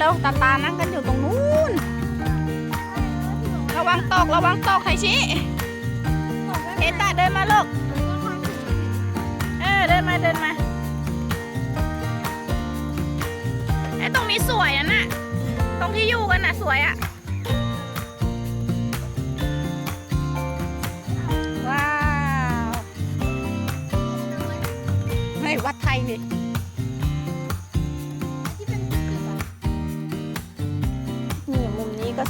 ไปนั่งนู่นแล้วตาตานั่งกันอยู่ตรงนู้น ระวังตกระวังตกไทชิเอตาเดินมาลูกเออเดินมาเดินมาไอ้ตรงนี้สวยนะน่ะตรงที่อยู่กันน่ะสวยอะว้าวเฮ้ยวัดไทยนี่นี่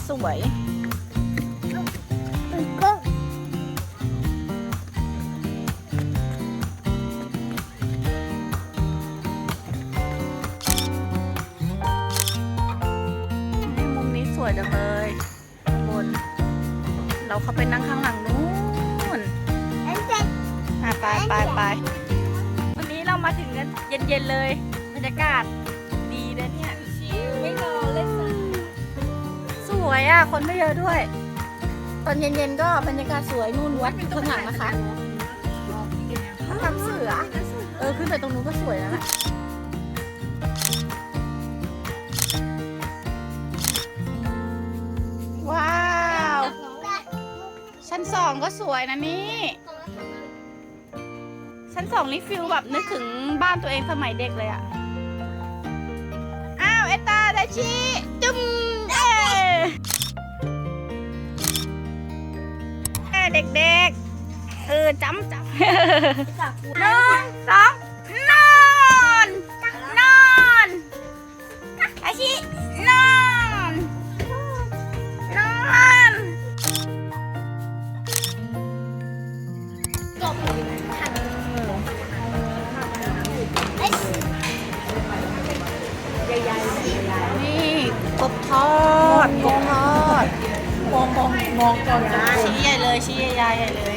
สวยก็นี่มุมนี้สวยจังเลยข้างบน เราเข้าไปนั่งข้างหลังนู้นอันเจ็ดอะไปไปไปวันนี้เรามาถึงกันเย็นๆเลยบรรยากาศ วยอะ คนไม่เยอะด้วย ตอนเย็นๆก็บรรยากาศสวยนู่นวัดข้างหลังนะคะทำเสือ เออ ขึ้นไปตรงนู้นก็สวยแล้วแหละว้าว ชั้นสองก็สวยนะนี่ ชั้นสองนี่ฟิลแบบนึกถึงบ้านตัวเองสมัยเด็กเลยอะอ้าว เอตาดาชิ เอ้เด็กๆ เออจำจำหนึ่งสองนอน นอนอาชินอน มองมองก่อนนะชี้ใหญ่เลยชี้ใหญ่ๆเลย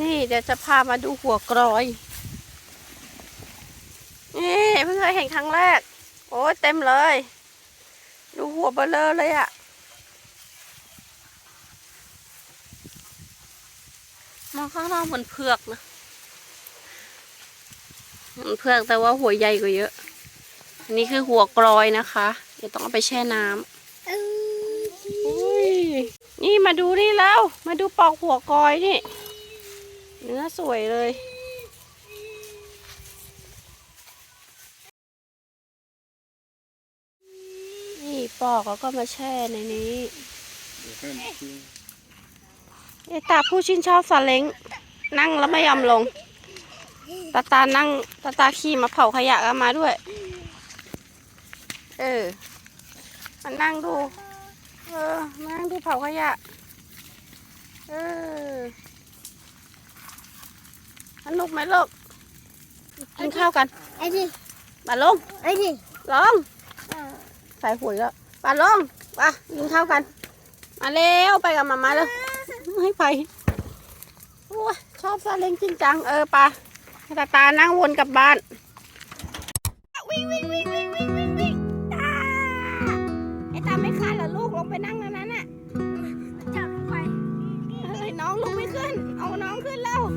นี่เดี๋ยวจะพามาดูหัวกรอยนี่เพิ่งเคยเห็นครั้งแรก โอ้ยเต็มเลย ดูหัวเบลเลอเลยอะมองข้างนอกเหมือนเผือกนะเหมือนเผือกแต่ว่าหัวใหญ่กว่าเยอะ อันนี้คือหัวกรอยนะคะ เดี๋ยวต้องเอาไปแช่น้ำเอ้ยอุ้ย นี่มาดูนี่แล้ว มาดูปอกหัวกอยนี่ เนื้อสวยเลยนี่ปอกแล้วก็มาแช่ในนี้เอตาผู้ชื่นชอบซาเล้งนั่งแล้วไม่ยอมลง ตาตานั่ง ตาตาขี่มาเผาขยะก็มาด้วย เออมานั่งดู เออมานั่งดูเผาขยะ เออสนุกไหมลูกกินข้าวกัน ไอ้ดิมาลงไอ้ดิลงใส่หัวแล้วปาลงไปกินข้าวกัน มาเร็วไปกับมามาเลยให้ไปโอ้ยชอบซาเล้งจริงจัง เออปาให้ตาตานั่งวนกลับบ้าน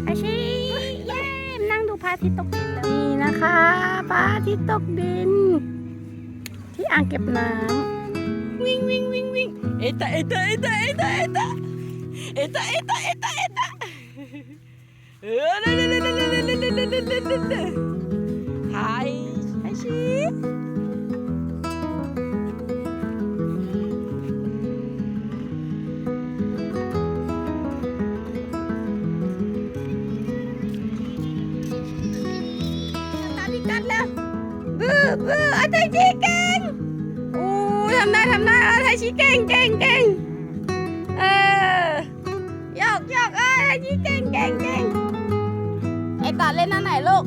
อาชีเย้นั่งดูพระอาทิตย์ตกดินแล้วนี่นะคะพระอาทิตย์ตกดิน ที่อ่างเก็บน้ำวิ่งวิ่งวิ่งวิ่งเอตาเอตาเอตาเอตาเอตาเอตาเอตาเอตาเอตาเออเด้อเด้อเด้อเด้อเด้อเด้อเด้อเด้อเด้อเด้อไฮอาชี ตาพิกัดแล้วบื้อบื้ออาไทยชีเก่งอู้ทำได้ทำได้อาไทยชีเก่งเก่งเก่งเออยอกยอกเอ้ยอาไทยชีเก่งเก่งเก่งไอตาเล่นอันไหนลูก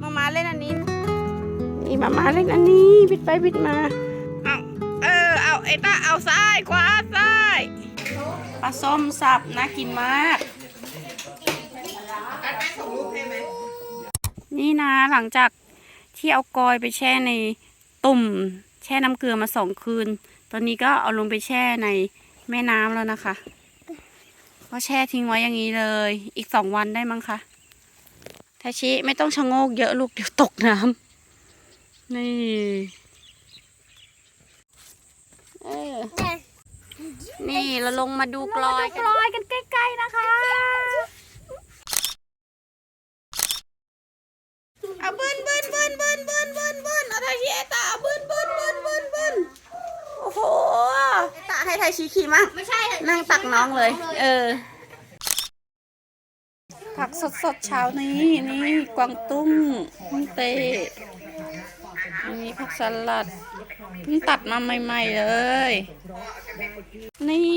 มามาเล่นอันนี้นี่มามาเล่นอันนี้บิดไปบิดมาเอาเออเอาไอตาเอาซ้ายขวาซ้ายปลาส้มสับน่ากินมากนี่น นี่นะหลังจากที่เอากอยไปแช่ในตุ่ม แช่น้ำเกลือมาสองคืน ตอนนี้ก็เอาลงไปแช่ในแม่น้ำแล้วนะคะ ก็แช่ทิ้งไว้อย่างนี้เลย อีกสองวันได้มั้งคะทาชิไม่ต้องชะโงกเยอะลูกเดี๋ยวตกน้ำนี่เออนี่เราลงมาดูกลอยกลอยกันใกล้ๆนะคะเอาบืนบืนบืนบืนบืนบืนบืนเอาไทชิเอตาเอาบืนบืนบืนบืนบืนโอ้โหเอตาให้ไท ชิขี่มั้งไม่ใช่นั่งตักน้องเลย เออ ผักสดสดๆเช้านี้นี่กวางตุ้งฮ่องเต้อันนี้ผักสลัดเพิ่งตัดมาใหม่ๆเลย นี่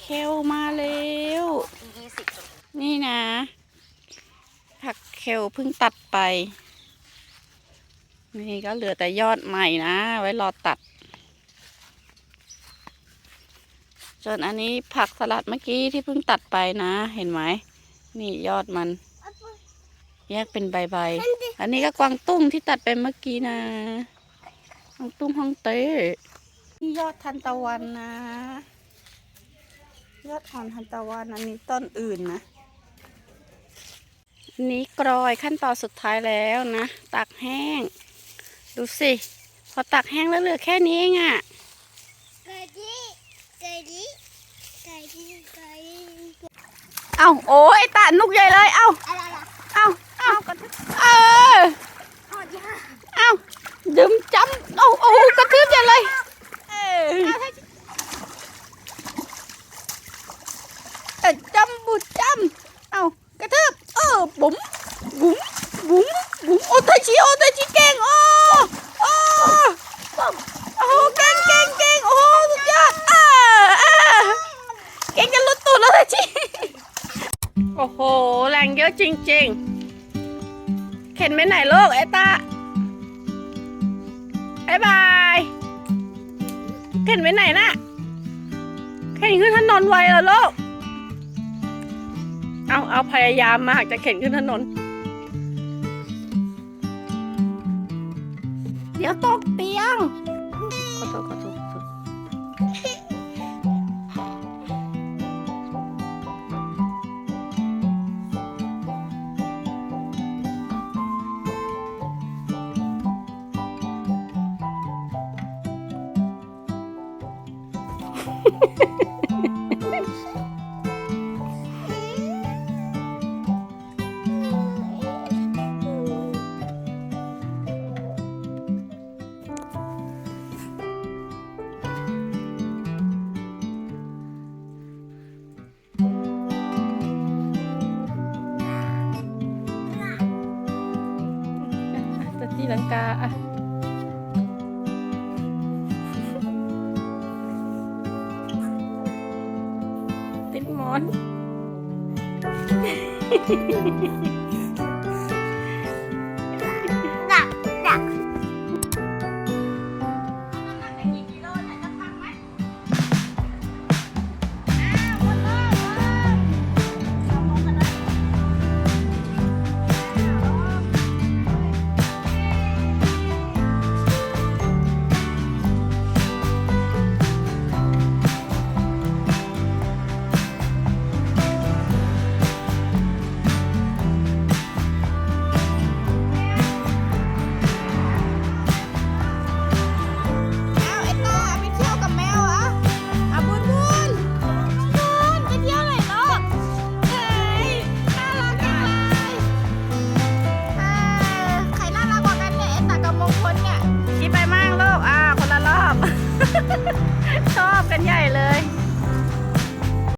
เคลมาแล้วนี่นะ ผักเคลเพิ่งตัดไป นี่ก็เหลือแต่ยอดใหม่นะ ไว้รอตัด ส่วนอันนี้ผักสลัดเมื่อกี้ที่เพิ่งตัดไปนะ เห็นไหมนี่ยอดมัน แยกเป็นใบๆ อันนี้ก็กวางตุ้งที่ตัดไปเมื่อกี้นะกวางตุ้งฮ่องเต้นี่ยอดทันตะวันนะ ยอดอ่อนทันตะวันอันนี้ต้นอื่นนะอันนี้กรอยขั้นตอนสุดท้ายแล้วนะ ตักแห้ง ดูสิ พอตักแห้งแล้วเหลือแค่นี้เองอะไก่ดีไก่ดีไก่ดีไก่ดี เอ้าโอ้ยตานุกใหญ่เลยเอ้าเอ้าเอ้าเออเอ้าดึงจำเอ้าโอ้กระทืบใหญ่เลยเออเออจำบุจำ กไอตาบายบายเข็นไปไหนน่ะเข็นขึ้นถนนไวเหรอลูก เอาเอาพยายามมากจะเข็นขึ้นถนน เดี๋ยวตกเตียง ลังกาอะติดหมอน